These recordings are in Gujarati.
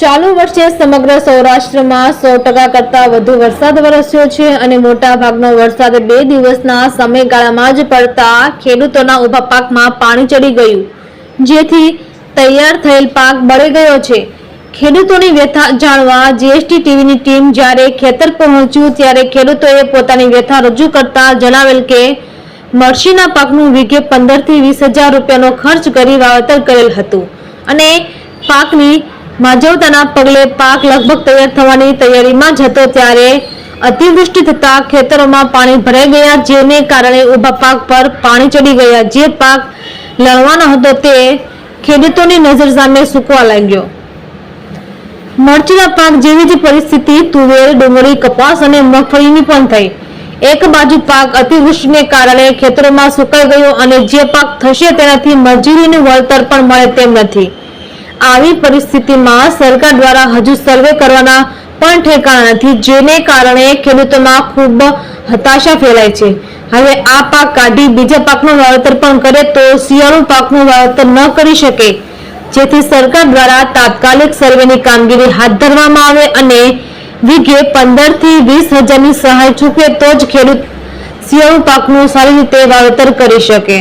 ચાલુ વર્ષે સમગ્ર સૌરાષ્ટ્રમાં સો ટકા કરતા વધુ વરસાદ વરસ્યો છે અને મોટા ભાગનો વરસાદ બે દિવસના સમયગાળામાં જ પડતા ખેડૂતોના ઊભા પાકમાં પાણી ચડી ગયું, જેથી તૈયાર થયેલ પાક બળી ગયો છે. ખેડૂતોની વ્યથા જાણવા જીએસટી ટીવીની ટીમ જ્યારે ખેતર પહોંચ્યું ત્યારે ખેડૂતોએ પોતાની વ્યથા રજૂ કરતા જણાવેલ કે મરશીના પાકનું વીઘે પંદરથી વીસ હજાર રૂપિયાનો ખર્ચ કરી વાવેતર કરેલ હતું અને પાકની માજવતાના પગલે પાક લગભગ તૈયાર થવાની તૈયારીમાં જતો ત્યારે અતિવૃષ્ટિ થતા ખેતરોમાં પાણી ભરાઈ ગયા, જેને કારણે ઊભા પાક પર પાણી ચડી ગયા. જે પાક લણવાનો હતો તે ખેડૂતોની નજર સામે સૂકવા લાગ્યો. મરચીના પાક જેવી જ પરિસ્થિતિ, તુવેર, ડુંગળી, કપાસ અને મગફળીની પણ થઈ. એક બાજુ પાક અતિવૃષ્ટિને કારણે ખેતરોમાં સુકાઈ ગયો અને જે પાક થશે તેનાથી મજૂરીનું વળતર પણ મળે તેમ નથી. આવી પરિસ્થિતિમાં સરકાર દ્વારા હજુ સર્વે કરવાના પણ ઠેકાણા નથી, જેને કારણે ખેડૂતોમાં ખૂબ હતાશા ફેલાય છે. હવે આ પાક કાઢી બીજા પાકનું વાવેતર પણ કરે તો શિયાળુ પાકનું વાવેતર ન કરી શકે. જેથી સરકાર દ્વારા તાત્કાલિક સર્વેની કામગીરી હાથ ધરવામાં આવે અને વીઘે પંદરથી વીસ હજારની સહાય ચૂકવે તો જ ખેડૂત શિયાળુ પાકનું સારી રીતે વાવેતર કરી શકે.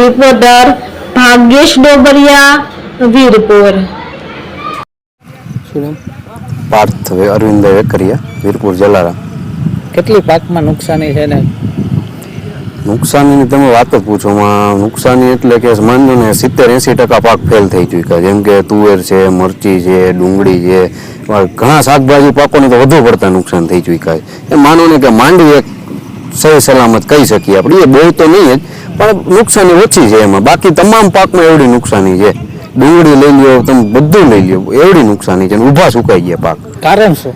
રિપોર્ટર ભાગ્યેશ ડોબરિયા વીરપુર પાર્થ. હવે અરવિંદ વેકરિયા વીરપુર જલારામ. કેટલી પાકમાં નુકસાની છે ને? નુકસાનીની તમે વાત જ પૂછોમાં નુકસાની એટલે કે માનજો ને સિત્તેર એંસી ટકા પાક ફેલ થઈ ચૂક્યા જેમ કે તુવેર છે મરચી છે ડુંગળી છે. ઘણા શાકભાજી પાકોને તો વધુ પડતા નુકસાન થઈ ચૂક્યા છે. એ માનો ને કે માંડવી એક સહી સલામત કહી શકીએ આપણે. એ બહુ તો નહીં જ પણ નુકસાની ઓછી છે એમાં. બાકી તમામ પાકમાં એવડી નુકસાની છે. ડુંગળી લઈ લ્યો તમે બધું લઈ લ્યો. એવડી નુકસાની છે ઊભા સુકાઈ ગયા પાક. કારણ શું?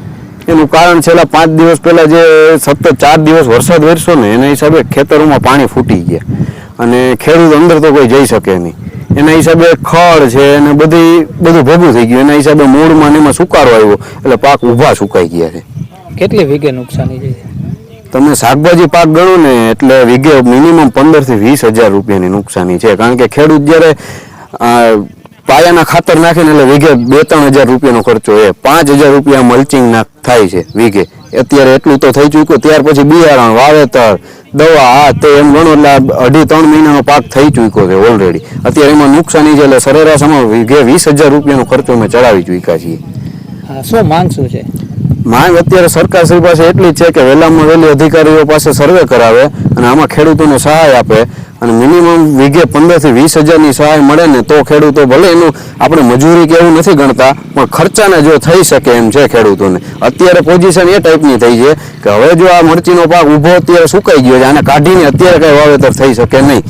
એનું કારણ છેલ્લા પાંચ દિવસ પહેલા જે સતત ચાર દિવસ વરસાદ વરસ્યો ને એના હિસાબે ખેતરોમાં પાણી ફૂટી ગયા. અને ખેડૂત અંદર તો કોઈ જઈ શકે નહીં. એના હિસાબે ખડ છે અને બધી બધું ભેગું થઈ ગયું. એના હિસાબે મૂળમાં એમાં સુકારો આવ્યો. એટલે પાક ઊભા સુકાઈ ગયા છે. કેટલી વીઘે નુકસાની છે? તમે શાકભાજી પાક ગણો ને એટલે વીઘે મિનિમમ પંદરથી વીસ હજાર રૂપિયાની નુકસાની છે. કારણ કે ખેડૂત જ્યારે પાયાના ખાતર નાખીને એટલે વીઘે બે ત્રણ હજાર રૂપિયાનો ખર્ચો એ. પાંચ હજાર રૂપિયા મલ્ચિંગ ના થાય છે વીઘે. અત્યારે એટલું તો થઈ ચૂક્યું ત્યાર પછી બિયારણ વાવેતર દવા આ તે એમ ગણો એટલે અઢી ત્રણ મહિનાનો પાક થઈ ચૂક્યો છે ઓલરેડી અત્યારે એમાં નુકસાની છે એટલે સરેરાશમાં વીઘે વીસ હજાર રૂપિયાનો ખર્ચો અમે ચડાવી ચૂક્યા છીએ. શું માંગ શું છે? માંગ અત્યારે સરકારશ્રી પાસે એટલી જ છે કે વહેલામાં વહેલી અધિકારીઓ પાસે સર્વે કરાવે અને આમાં ખેડૂતોને સહાય આપે. અને મિનિમમ વીઘે પંદરથી વીસ હજારની સહાય મળે ને તો ખેડૂતો ભલે એનું આપણે મજૂરી કે એવું નથી ગણતા પણ ખર્ચાને જો થઈ શકે એમ છે ખેડૂતોને. અત્યારે પોઝિશન એ ટાઈપની થઈ છે કે હવે જો આ મરચીનો પાક ઊભો અત્યારે સુકાઈ ગયો છે આને કાઢીને અત્યારે કંઈ વાવેતર થઈ શકે નહીં.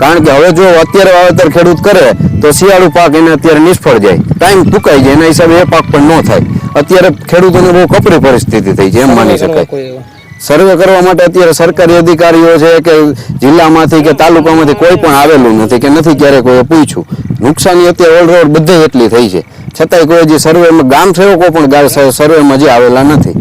કારણ કે હવે જો અત્યારે વાવેતર ખેડૂત કરે તો શિયાળુ પાક એને અત્યારે નિષ્ફળ જાય. ટાઈમ ટૂંકાઈ જાય એના હિસાબે એ પાક પણ ન થાય. અત્યારે ખેડૂતોને બહુ કપરી પરિસ્થિતિ થઈ છે એમ માની શકાય? સર્વે કરવા માટે અત્યારે સરકારી અધિકારીઓ છે કે જિલ્લામાંથી કે તાલુકામાંથી કોઈ પણ આવેલું નથી કે નથી ક્યારે કોઈ પૂછ્યું. નુકસાની અત્યારે ઓલરોડ બધે એટલી થઈ છે. છતાંય કોઈ જે સર્વેમાં ગામ સેવકો પણ સર્વેમાં જે આવેલા નથી.